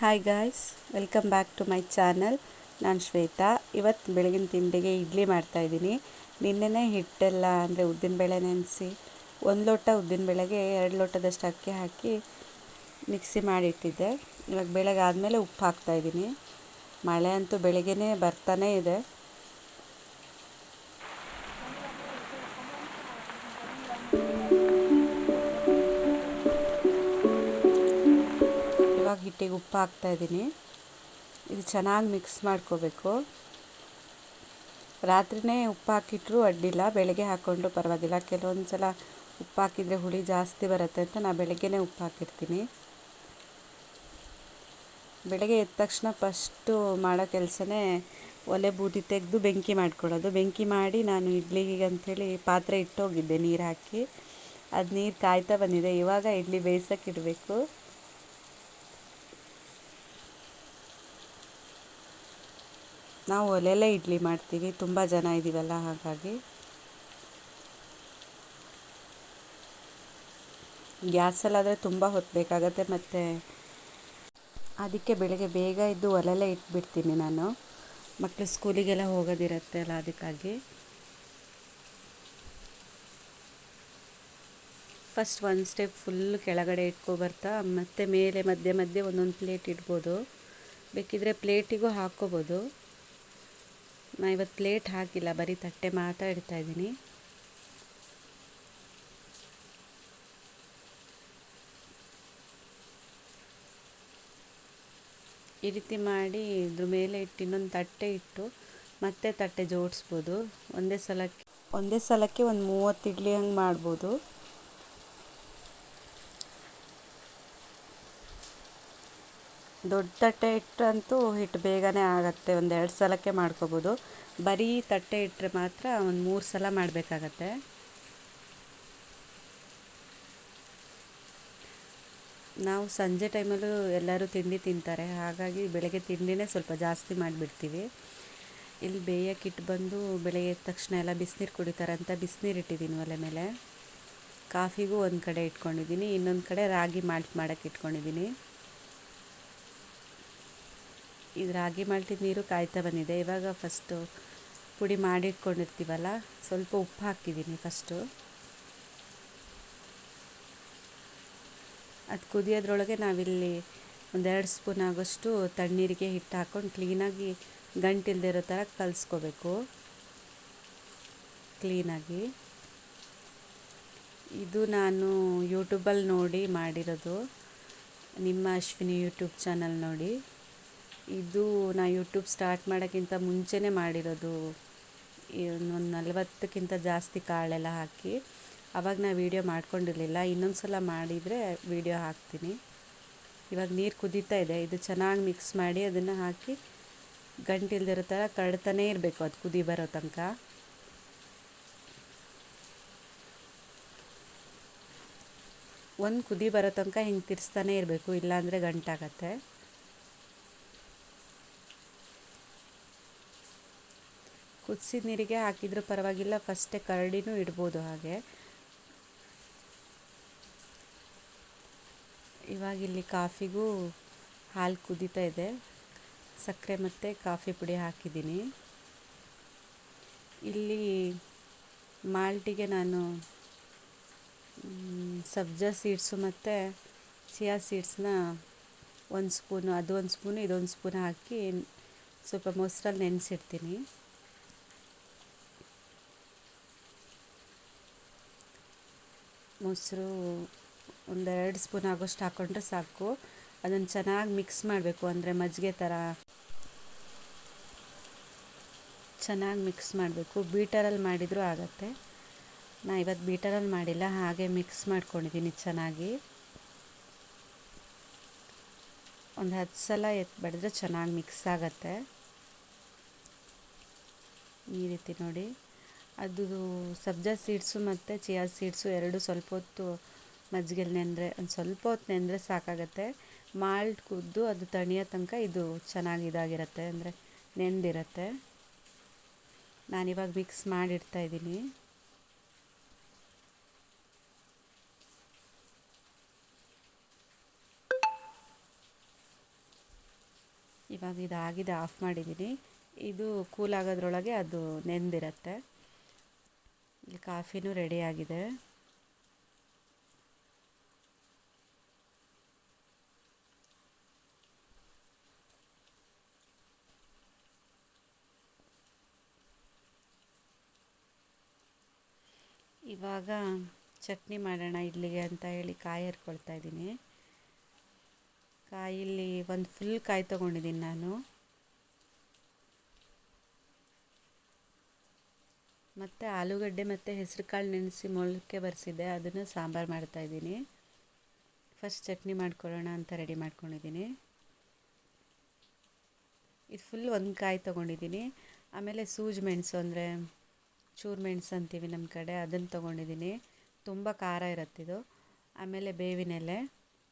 Hi guys welcome back to my channel ನಾನು ಶ್ವೇತಾ. ಇವತ್ತು ಬೆಳಗಿನ ತಿಂಡಿಗೆ ಇಡ್ಲಿ ಮಾಡ್ತಾಯಿದ್ದೀನಿ ನಿನ್ನೆನೇ ಹಿಟ್ಟೆಲ್ಲ ಅಂದರೆ ಉದ್ದಿನಬೇಳೆ ನೆನೆಸಿ, ಒಂದು ಲೋಟ ಉದ್ದಿನಬೇಳೆಗೆ ಎರಡು ಲೋಟದಷ್ಟು ಅಕ್ಕಿ ಹಾಕಿ ಮಿಕ್ಸಿ ಮಾಡಿಟ್ಟಿದ್ದೆ. ಇವಾಗ ಬೆಳಗ್ಗೆ ಆದಮೇಲೆ ಉಪ್ಪು ಹಾಕ್ತಾಯಿದ್ದೀನಿ ಮಳೆ ಅಂತೂ ಬೆಳಗ್ಗೆನೇ ಬರ್ತಾನೇ ಇದೆ. ಇವಾಗ ಹಿಟ್ಟಿಗೆ ಉಪ್ಪು ಹಾಕ್ತಾಯಿದ್ದೀನಿ ಇದು ಚೆನ್ನಾಗಿ ಮಿಕ್ಸ್ ಮಾಡ್ಕೋಬೇಕು. ರಾತ್ರಿನೇ ಉಪ್ಪು ಹಾಕಿಟ್ರೂ ಅಡ್ಡಿಲ್ಲ, ಬೆಳಗ್ಗೆ ಹಾಕ್ಕೊಂಡ್ರೂ ಪರವಾಗಿಲ್ಲ. ಕೆಲವೊಂದು ಸಲ ಉಪ್ಪು ಹಾಕಿದರೆ ಹುಳಿ ಜಾಸ್ತಿ ಬರುತ್ತೆ ಅಂತ ನಾನು ಬೆಳಗ್ಗೆನೇ ಉಪ್ಪು ಹಾಕಿರ್ತೀನಿ ಬೆಳಗ್ಗೆ ಎದ್ದ ತಕ್ಷಣ ಫಸ್ಟು ಮಾಡೋ ಕೆಲಸನೇ ಒಲೆ ಬೂದಿ ತೆಗೆದು ಬೆಂಕಿ ಮಾಡ್ಕೊಳ್ಳೋದು. ಬೆಂಕಿ ಮಾಡಿ ನಾನು ಇಡ್ಲಿಗೆ ಅಂಥೇಳಿ ಪಾತ್ರೆ ಇಟ್ಟೋಗಿದ್ದೆ, ನೀರು ಹಾಕಿ. ಅದು ನೀರು ಕಾಯ್ತಾ ಬಂದಿದೆ. ಇವಾಗ ಇಡ್ಲಿ ಬೇಯಿಸೋಕೆ ನಾವು ಒಲೆಯಲ್ಲೇ ಇಡ್ಲಿ ಮಾಡ್ತೀವಿ. ತುಂಬ ಜನ ಇದ್ದೀವಲ್ಲ ಹಾಗಾಗಿ. ಗ್ಯಾಸಲ್ಲಾದರೆ ತುಂಬ ಹೊತ್ತು ಬೇಕಾಗತ್ತೆ, ಮತ್ತು ಅದಕ್ಕೆ ಬೆಳಗ್ಗೆ ಬೇಗ ಇದ್ದು ಒಲೆಯಲ್ಲೇ ಇಟ್ಬಿಡ್ತೀನಿ ನಾನು. ಮಕ್ಕಳು ಸ್ಕೂಲಿಗೆಲ್ಲ ಹೋಗೋದಿರತ್ತೆ ಅಲ್ಲ ಅದಕ್ಕಾಗಿ. ಫಸ್ಟ್ ಒಂದು ಸ್ಟೆಪ್ ಫುಲ್ ಕೆಳಗಡೆ ಇಟ್ಕೊಬರ್ತಾ ಮತ್ತು ಮೇಲೆ ಮಧ್ಯೆ ಮಧ್ಯೆ ಒಂದೊಂದು ಪ್ಲೇಟ್ ಇಡ್ಬೋದು. ಬೇಕಿದ್ರೆ ಪ್ಲೇಟಿಗೂ ಹಾಕ್ಕೋಬೋದು. ನಾ ಇವತ್ತು ಪ್ಲೇಟ್ ಹಾಕಿಲ್ಲ, ಬರೀ ತಟ್ಟೆ ಮಾತ್ರ ಇಡ್ತಾಯಿದ್ದೀನಿ ಈ ರೀತಿ ಮಾಡಿ ಇದ್ರ ಮೇಲೆ ಇಟ್ಟು, ಇನ್ನೊಂದು ತಟ್ಟೆ ಇಟ್ಟು ಮತ್ತೆ ತಟ್ಟೆ ಜೋಡಿಸ್ಬೋದು. ಒಂದೇ ಸಲಕ್ಕೆ ಒಂದೇ ಸಲಕ್ಕೆ ಒಂದು ಮೂವತ್ತು ಇಡ್ಲಿ ಹಂಗೆ ಮಾಡ್ಬೋದು. ದೊಡ್ಡ ತಟ್ಟೆ ಇಟ್ಟಂತೂ ಹಿಟ್ಟು ಬೇಗನೆ ಆಗುತ್ತೆ. ಒಂದು ಎರಡು ಸಲಕ್ಕೆ ಮಾಡ್ಕೋಬೋದು. ಬರೀ ತಟ್ಟೆ ಇಟ್ಟರೆ ಮಾತ್ರ ಒಂದು ಮೂರು ಸಲ ಮಾಡಬೇಕಾಗತ್ತೆ. ನಾವು ಸಂಜೆ ಟೈಮಲ್ಲೂ ಎಲ್ಲರೂ ತಿಂಡಿ ತಿಂತಾರೆ. ಹಾಗಾಗಿ ಬೆಳಗ್ಗೆ ತಿಂಡಿನೇ ಸ್ವಲ್ಪ ಜಾಸ್ತಿ ಮಾಡಿಬಿಡ್ತೀವಿ. ಇಲ್ಲಿ ಬೇಯಕ್ಕೆ ಇಟ್ಟು ಬಂದು ಬೆಳಗ್ಗೆ ಎದ್ದ ತಕ್ಷಣ ಎಲ್ಲ ಬಿಸಿನೀರು ಕುಡಿತಾರೆ ಅಂತ ಬಿಸಿನೀರು ಇಟ್ಟಿದ್ದೀನಿ ಒಲೆ ಮೇಲೆ. ಕಾಫಿಗೂ ಒಂದು ಕಡೆ ಇಟ್ಕೊಂಡಿದ್ದೀನಿ. ಇನ್ನೊಂದು ಕಡೆ ರಾಗಿ ಮಾಲ್ಟ್ ಮಾಡೋಕ್ಕೆ ಇಟ್ಕೊಂಡಿದ್ದೀನಿ. ಇದು ರಾಗಿ ಮಾಲ್ಟಿದ ನೀರು ಕಾಯ್ತಾ ಬಂದಿದೆ. ಇವಾಗ ಫಸ್ಟು ಪುಡಿ ಮಾಡಿಟ್ಕೊಂಡಿರ್ತೀವಲ್ಲ, ಸ್ವಲ್ಪ ಉಪ್ಪು ಹಾಕಿದ್ದೀನಿ ಫಸ್ಟು ಅದು ಕುದಿಯೋದ್ರೊಳಗೆ ನಾವಿಲ್ಲಿ ಒಂದೆರಡು ಸ್ಪೂನ್ ಆಗೋಷ್ಟು ತಣ್ಣೀರಿಗೆ ಹಿಟ್ಟು ಹಾಕ್ಕೊಂಡು ಕ್ಲೀನಾಗಿ ಗಂಟಿಲ್ದೇ ಇರೋ ಥರ ಕಲಿಸ್ಕೋಬೇಕು. ಕ್ಲೀನಾಗಿ. ಇದು ನಾನು ಯೂಟ್ಯೂಬಲ್ಲಿ ನೋಡಿ ಮಾಡಿರೋದು. ನಿಮ್ಮ ಅಶ್ವಿನಿ ಯೂಟ್ಯೂಬ್ ಚಾನಲ್ ನೋಡಿ. ಇದು ನಾ ಯೂಟ್ಯೂಬ್ ಸ್ಟಾರ್ಟ್ ಮಾಡೋಕ್ಕಿಂತ ಮುಂಚೆನೇ ಮಾಡಿರೋದು ಒಂದು ನಲ್ವತ್ತಕ್ಕಿಂತ ಜಾಸ್ತಿ ಕಾಳೆಲ್ಲ ಹಾಕಿ, ಅವಾಗ ನಾ ವೀಡಿಯೋ ಮಾಡ್ಕೊಂಡಿರಲಿಲ್ಲ. ಇನ್ನೊಂದು ಸಲ ಮಾಡಿದರೆ ವೀಡಿಯೋ ಹಾಕ್ತೀನಿ. ಇವಾಗ ನೀರು ಕುದೀತಾ ಇದೆ, ಇದು ಚೆನ್ನಾಗಿ ಮಿಕ್ಸ್ ಮಾಡಿ ಅದನ್ನು ಹಾಕಿ ಗಂಟಿಲ್ದಿರೋ ಥರ ಕಡ್ತಾನೇ ಇರಬೇಕು ಅದು ಕುದಿ ಬರೋ ತನಕ. ಒಂದು ಕುದಿ ಬರೋ ತನಕ ಹಿಂಗೆ ತಿರ್ಸ್ತಾನೆ ಇರಬೇಕು, ಇಲ್ಲಾಂದರೆ ಗಂಟಾಗತ್ತೆ. ಕುದಿಸಿದ ನೀರಿಗೆ ಹಾಕಿದರೂ ಪರವಾಗಿಲ್ಲ ಫಸ್ಟೇ ಕರಡಿನೂ ಇಡ್ಬೋದು ಹಾಗೆ. ಇವಾಗ ಇಲ್ಲಿ ಕಾಫಿಗೂ ಹಾಲು ಕುದೀತಾ ಇದೆ. ಸಕ್ಕರೆ ಮತ್ತು ಕಾಫಿ ಪುಡಿ ಹಾಕಿದ್ದೀನಿ. ಇಲ್ಲಿ ಮಾಲ್ಟಿಗೆ ನಾನು ಸಬ್ಜಾ ಸೀಡ್ಸು ಮತ್ತು ಚಿಯಾ ಸೀಡ್ಸ್ನ ಒಂದು ಸ್ಪೂನು, ಅದು ಒಂದು ಸ್ಪೂನು, ಇದೊಂದು ಸ್ಪೂನ್ ಹಾಕಿ ಸ್ವಲ್ಪ ಮೊಸರಲ್ಲಿ ನೆನೆಸಿಡ್ತೀನಿ. ಮೊಸರು ಒಂದೆರಡು ಸ್ಪೂನ್ ಆಗೋಷ್ಟು ಹಾಕ್ಕೊಂಡ್ರೆ ಸಾಕು. ಅದನ್ನು ಚೆನ್ನಾಗಿ ಮಿಕ್ಸ್ ಮಾಡಬೇಕು. ಅಂದರೆ ಮಜ್ಜಿಗೆ ಥರ ಚೆನ್ನಾಗಿ ಮಿಕ್ಸ್ ಮಾಡಬೇಕು. ಬೀಟರಲ್ಲಿ ಮಾಡಿದರೂ ಆಗುತ್ತೆ. ನಾ ಇವತ್ತು ಬೀಟರಲ್ಲಿ ಮಾಡಿಲ್ಲ. ಹಾಗೆ ಮಿಕ್ಸ್ ಮಾಡ್ಕೊಂಡಿದ್ದೀನಿ ಚೆನ್ನಾಗಿ. ಒಂದು ಹತ್ತು ಸಲ ಎತ್ತು ಬಡಿದ್ರೆ ಚೆನ್ನಾಗಿ ಮಿಕ್ಸ್ ಆಗುತ್ತೆ. ಈ ರೀತಿ ನೋಡಿ. ಅದು ಸಬ್ಜಾ ಸೀಡ್ಸು ಮತ್ತು ಚಿಯಾ ಸೀಡ್ಸು ಎರಡು ಸ್ವಲ್ಪ ಹೊತ್ತು ಮಜ್ಜಿಗೆಲಿ ನೆಂದರೆ, ಒಂದು ಸ್ವಲ್ಪ ಹೊತ್ತು ನೆಂದರೆ ಸಾಕಾಗತ್ತೆ. ಮಾಲ್ಟ್ ಕುದ್ದು ಅದು ತಣಿಯೋ ತನಕ ಇದು ಚೆನ್ನಾಗಿ ಇದಾಗಿರುತ್ತೆ, ಅಂದರೆ ನೆಂದಿರುತ್ತೆ. ನಾನಿವಾಗ ಮಿಕ್ಸ್ ಮಾಡಿಡ್ತಾ ಇದ್ದೀನಿ. ಇವಾಗ ಇದಾಗಿದೆ ಆಫ್ ಮಾಡಿದ್ದೀನಿ. ಇದು ಕೂಲ್ ಆಗೋದ್ರೊಳಗೆ ಅದು ನೆಂದಿರುತ್ತೆ. ಇಲ್ಲಿ ಕಾಫಿನೂ ರೆಡಿಯಾಗಿದೆ. ಇವಾಗ ಚಟ್ನಿ ಮಾಡೋಣ ಇಲ್ಲಿಗೆ ಅಂತ ಹೇಳಿ ಕಾಯಿ ಹರ್ಕೊಳ್ತಾ ಇದ್ದೀನಿ. ಕಾಯಿಲಿ ಒಂದು ಫುಲ್ ಕಾಯಿ ತೊಗೊಂಡಿದ್ದೀನಿ ನಾನು. ಮತ್ತು ಆಲೂಗಡ್ಡೆ ಮತ್ತು ಹೆಸ್ರು ಕಾಳು ನೆನೆಸಿ ಮೊಳಕೆ ಬರೆಸಿದ್ದೆ, ಅದನ್ನು ಸಾಂಬಾರು ಮಾಡ್ತಾಯಿದ್ದೀನಿ ಫಸ್ಟ್ ಚಟ್ನಿ ಮಾಡ್ಕೊಳ್ಳೋಣ ಅಂತ ರೆಡಿ ಮಾಡ್ಕೊಂಡಿದ್ದೀನಿ. ಇದು ಫುಲ್ ಒಂದು ಕಾಯಿ ತೊಗೊಂಡಿದ್ದೀನಿ. ಆಮೇಲೆ ಸೂಜ್ ಮೆಣಸು ಅಂದರೆ ಚೂರು ಮೆಣಸು ಅಂತೀವಿ ನಮ್ಮ ಕಡೆ ಅದನ್ನು ತೊಗೊಂಡಿದ್ದೀನಿ. ತುಂಬ ಖಾರ ಇರುತ್ತಿದು ಆಮೇಲೆ ಬೇವಿನ ಎಲೆ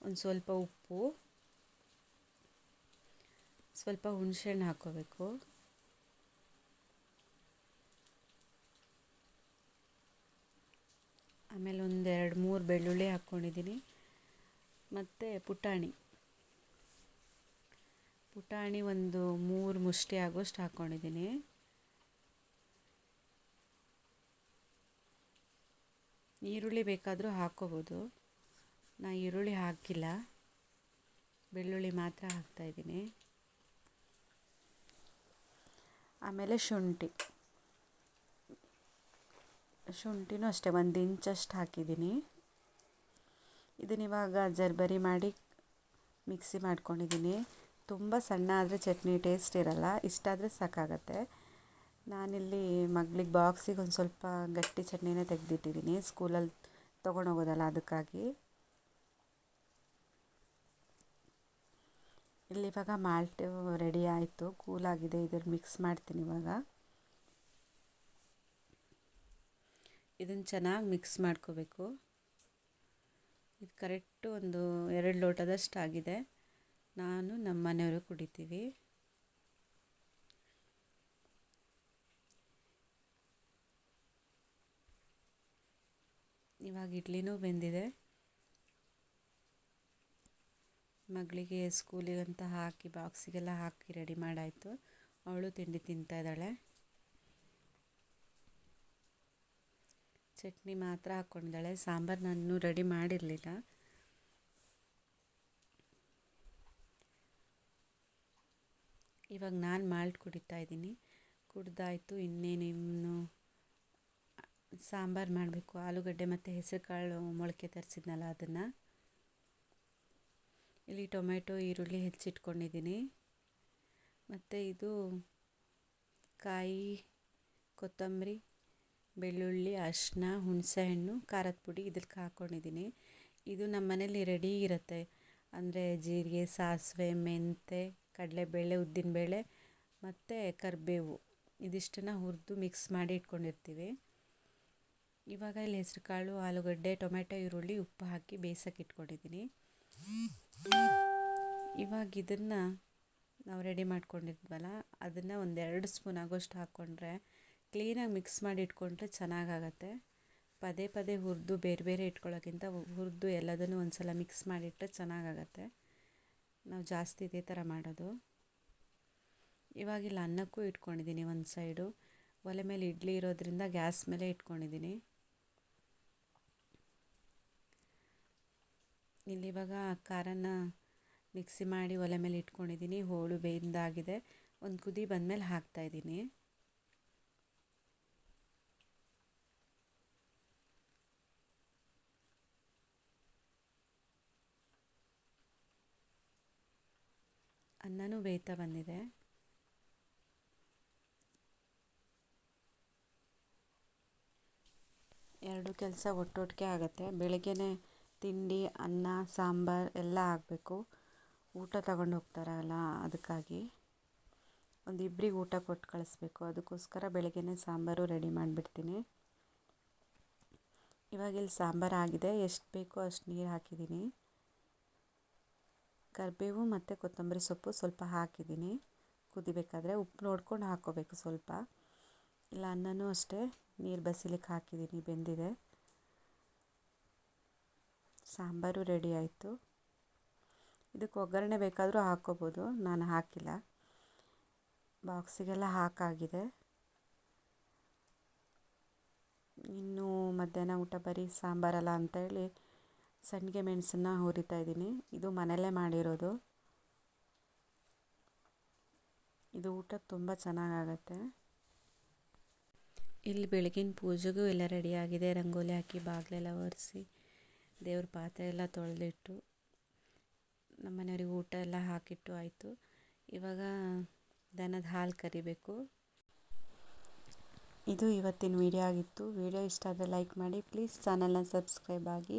ಒಂದು ಸ್ವಲ್ಪ ಉಪ್ಪು, ಸ್ವಲ್ಪ ಹುಣಸೆಹಣ್ಣು ಹಾಕ್ಕೋಬೇಕು. ಆಮೇಲೆ ಒಂದು ಎರಡು ಮೂರು ಬೆಳ್ಳುಳ್ಳಿ ಹಾಕ್ಕೊಂಡಿದ್ದೀನಿ ಮತ್ತು ಪುಟಾಣಿ. ಪುಟಾಣಿ ಒಂದು ಮೂರು ಮುಷ್ಟಿ ಆಗೋಷ್ಟು ಹಾಕ್ಕೊಂಡಿದ್ದೀನಿ ಈರುಳ್ಳಿ ಬೇಕಾದರೂ ಹಾಕ್ಕೋಬೋದು. ನಾ ಈರುಳ್ಳಿ ಹಾಕಿಲ್ಲ. ಬೆಳ್ಳುಳ್ಳಿ ಮಾತ್ರ ಹಾಕ್ತಾಯಿದ್ದೀನಿ ಆಮೇಲೆ ಶುಂಠಿ. ಶುಂಠಿನೂ ಅಷ್ಟೇ, ಒಂದು ಇಂಚಷ್ಟು ಹಾಕಿದ್ದೀನಿ. ಇದನ್ನಿವಾಗ ಜರ್ಬರಿ ಮಾಡಿ ಮಿಕ್ಸಿ ಮಾಡ್ಕೊಂಡಿದ್ದೀನಿ. ತುಂಬ ಸಣ್ಣ ಆದರೆ ಚಟ್ನಿ ಟೇಸ್ಟ್ ಇರಲ್ಲ, ಇಷ್ಟಾದರೆ ಸಾಕಾಗತ್ತೆ. ನಾನಿಲ್ಲಿ ಮಗಳಿಗೆ ಬಾಕ್ಸಿಗೆ ಒಂದು ಸ್ವಲ್ಪ ಗಟ್ಟಿ ಚಟ್ನಿನೇ ತೆಗೆದಿಟ್ಟಿದ್ದೀನಿ, ಸ್ಕೂಲಲ್ಲಿ ತೊಗೊಂಡೋಗೋದಲ್ಲ ಅದಕ್ಕಾಗಿ. ಇಲ್ಲಿ ಇವಾಗ ಮಾಲ್ಟ್ ರೆಡಿ ಆಯಿತು ಕೂಲಾಗಿದೆ ಇದ್ರ ಮಿಕ್ಸ್ ಮಾಡ್ತೀನಿ ಇವಾಗ. ಇದನ್ನು ಚೆನ್ನಾಗಿ ಮಿಕ್ಸ್ ಮಾಡ್ಕೋಬೇಕು. ಇದು ಕರೆಕ್ಟು ಒಂದು ಎರಡು ಲೋಟದಷ್ಟು ಆಗಿದೆ ನಾನು ನಮ್ಮ ಮನೆಯವರು ಕುಡಿತೀವಿ. ಇವಾಗ ಇಡ್ಲಿನೂ ಬೆಂದಿದೆ. ಮಗಳಿಗೆ ಸ್ಕೂಲಿಗಂತ ಹಾಕಿ ಬಾಕ್ಸಿಗೆಲ್ಲ ಹಾಕಿ ರೆಡಿ ಮಾಡಾಯಿತು. ಅವಳು ತಿಂಡಿ ತಿಂತಾ ಇದ್ದಾಳೆ. ಚಟ್ನಿ ಮಾತ್ರ ಹಾಕ್ಕೊಂಡಿದ್ದಾಳೆ ಸಾಂಬಾರು ನಾನು ರೆಡಿ ಮಾಡಿರಲಿಲ್ಲ. ಇವಾಗ ನಾನು ಮಾಲ್ಟ್ ಕುಡಿತಾ ಇದ್ದೀನಿ. ಕುಡ್ದಾಯಿತು, ಇನ್ನೇನು ಇನ್ನು ಸಾಂಬಾರು ಮಾಡಬೇಕು. ಆಲೂಗಡ್ಡೆ ಮತ್ತು ಹೆಸರು ಕಾಳು ಮೊಳಕೆ ತರಿಸಿದ್ನಲ್ಲ ಅದನ್ನು. ಇಲ್ಲಿ ಟೊಮೆಟೊ ಈರುಳ್ಳಿ ಹೆಚ್ಚಿಟ್ಕೊಂಡಿದ್ದೀನಿ. ಮತ್ತು ಇದು ಕಾಯಿ, ಕೊತ್ತಂಬರಿ ಬೆಳ್ಳುಳ್ಳಿ ಅರಿಶಿನ ಹುಣಸೆಹಣ್ಣು ಖಾರದ ಪುಡಿ ಇದಕ್ಕೆ ಹಾಕ್ಕೊಂಡಿದ್ದೀನಿ ಇದು ನಮ್ಮ ಮನೇಲಿ ರೆಡಿ ಇರುತ್ತೆ. ಅಂದರೆ ಜೀರಿಗೆ, ಸಾಸಿವೆ ಮೆಂತೆ ಕಡಲೆಬೇಳೆ, ಉದ್ದಿನಬೇಳೆ ಮತ್ತು ಕರಿಬೇವು. ಇದಿಷ್ಟನ್ನು ಹುರಿದು ಮಿಕ್ಸ್ ಮಾಡಿ ಇಟ್ಕೊಂಡಿರ್ತೀವಿ. ಇವಾಗ ಇಲ್ಲಿ ಹೆಸ್ರು ಕಾಳು, ಆಲೂಗಡ್ಡೆ ಟೊಮೆಟೊ ಈರುಳ್ಳಿ, ಉಪ್ಪು ಹಾಕಿ ಬೇಯಿಸೋಕೆ ಇಟ್ಕೊಂಡಿದ್ದೀನಿ ಇವಾಗ ಇದನ್ನು ನಾವು ರೆಡಿ ಮಾಡ್ಕೊಂಡಿದ್ವಲ್ಲ, ಅದನ್ನು ಒಂದೆರಡು ಸ್ಪೂನ್ ಆಗೋಷ್ಟು ಹಾಕ್ಕೊಂಡ್ರೆ ಕ್ಲೀನಾಗಿ ಮಿಕ್ಸ್ ಮಾಡಿ ಇಟ್ಕೊಂಡ್ರೆ ಚೆನ್ನಾಗಾಗತ್ತೆ. ಪದೇ ಪದೇ ಹುರಿದು ಬೇರೆ ಬೇರೆ ಇಟ್ಕೊಳ್ಳೋಕ್ಕಿಂತ ಹುರಿದು ಎಲ್ಲದನ್ನು ಒಂದು ಸಲ ಮಿಕ್ಸ್ ಮಾಡಿಟ್ಟರೆ ಚೆನ್ನಾಗಾಗತ್ತೆ. ನಾವು ಜಾಸ್ತಿ ಇದೇ ಥರ ಮಾಡೋದು. ಇವಾಗ ಇಲ್ಲಿ ಅನ್ನಕ್ಕೂ ಇಟ್ಕೊಂಡಿದ್ದೀನಿ ಒಂದು ಸೈಡು. ಒಲೆ ಮೇಲೆ ಇಡ್ಲಿ ಇರೋದ್ರಿಂದ ಗ್ಯಾಸ್ ಮೇಲೆ ಇಟ್ಕೊಂಡಿದ್ದೀನಿ. ಇಲ್ಲಿ ಇವಾಗ ಖಾರನ ಮಿಕ್ಸಿ ಮಾಡಿ ಒಲೆ ಮೇಲೆ ಇಟ್ಕೊಂಡಿದ್ದೀನಿ. ಹೋಳು ಬೇಯಿಂದಾಗಿದೆ. ಒಂದು ಕುದಿ ಬಂದಮೇಲೆ ಹಾಕ್ತಾಯಿದ್ದೀನಿ ಅನ್ನನೂ ಬೇಯ್ತಾ ಬಂದಿದೆ. ಎರಡು ಕೆಲಸ ಒಟ್ಟೊಟ್ಟಿಗೆ ಆಗುತ್ತೆ. ಬೆಳಗ್ಗೆನೇ ತಿಂಡಿ, ಅನ್ನ, ಸಾಂಬಾರು ಎಲ್ಲ ಆಗಬೇಕು. ಊಟ ತಗೊಂಡು ಹೋಗ್ತಾರಲ್ಲ ಅದಕ್ಕಾಗಿ. ಒಂದು ಇಬ್ಬರಿಗೆ ಊಟ ಕೊಟ್ಟು ಕಳಿಸ್ಬೇಕು. ಅದಕ್ಕೋಸ್ಕರ ಬೆಳಗ್ಗೆನೇ ಸಾಂಬಾರು ರೆಡಿ ಮಾಡಿಬಿಡ್ತೀನಿ. ಇವಾಗ ಇಲ್ಲಿ ಸಾಂಬಾರು ಆಗಿದೆ. ಎಷ್ಟು ಬೇಕೋ ಅಷ್ಟು ನೀರು ಹಾಕಿದ್ದೀನಿ. ಕರಿಬೇವು ಮತ್ತು ಕೊತ್ತಂಬರಿ ಸೊಪ್ಪು ಸ್ವಲ್ಪ ಹಾಕಿದ್ದೀನಿ. ಕುದಿಬೇಕಾದ್ರೆ ಉಪ್ಪು ನೋಡ್ಕೊಂಡು ಹಾಕ್ಕೋಬೇಕು ಸ್ವಲ್ಪ. ಇಲ್ಲ, ಅನ್ನನೂ ಅಷ್ಟೇ. ನೀರು ಬಸಿಲಿಕ್ಕೆ ಹಾಕಿದ್ದೀನಿ, ಬೆಂದಿದೆ. ಸಾಂಬಾರು ರೆಡಿ ಆಯಿತು. ಇದಕ್ಕೆ ಒಗ್ಗರಣೆ ಬೇಕಾದರೂ ಹಾಕ್ಕೋಬೋದು ನಾನು ಹಾಕಿಲ್ಲ. ಬಾಕ್ಸಿಗೆಲ್ಲ ಹಾಕಾಗಿದೆ. ಇನ್ನು ಮಧ್ಯಾಹ್ನ ಊಟ ಬರೀ ಸಾಂಬಾರಲ್ಲ ಅಂತೇಳಿ ಸಂಡಿಗೆ ಮೆಣಸನ್ನ ಹುರಿತಾ ಇದ್ದೀನಿ. ಇದು ಮನೆಯಲ್ಲೇ ಮಾಡಿರೋದು. ಇದು ಊಟಕ್ಕೆ ತುಂಬ ಚೆನ್ನಾಗಾಗತ್ತೆ. ಇಲ್ಲಿ ಬೆಳಗಿನ ಪೂಜೆಗೂ ಎಲ್ಲ ರೆಡಿಯಾಗಿದೆ ರಂಗೋಲಿ ಹಾಕಿ ಬಾಗಿಲೆಲ್ಲ ಒರೆಸಿ ದೇವ್ರ ಪಾತ್ರೆ ಎಲ್ಲ ತೊಳೆದಿಟ್ಟು ನಮ್ಮ ಮನೆಯವ್ರಿಗೆ ಊಟ ಎಲ್ಲ ಹಾಕಿಟ್ಟು ಆಯಿತು. ಇವಾಗ ದನದ ಹಾಲು ಕರಿಬೇಕು. ಇದು ಇವತ್ತಿನ ವಿಡಿಯೋ ಆಗಿತ್ತು. ವಿಡಿಯೋ ಇಷ್ಟ ಆದರೆ ಲೈಕ್ ಮಾಡಿ. ಪ್ಲೀಸ್ ಚಾನಲ್ನ ಸಬ್ಸ್ಕ್ರೈಬ್ ಆಗಿ.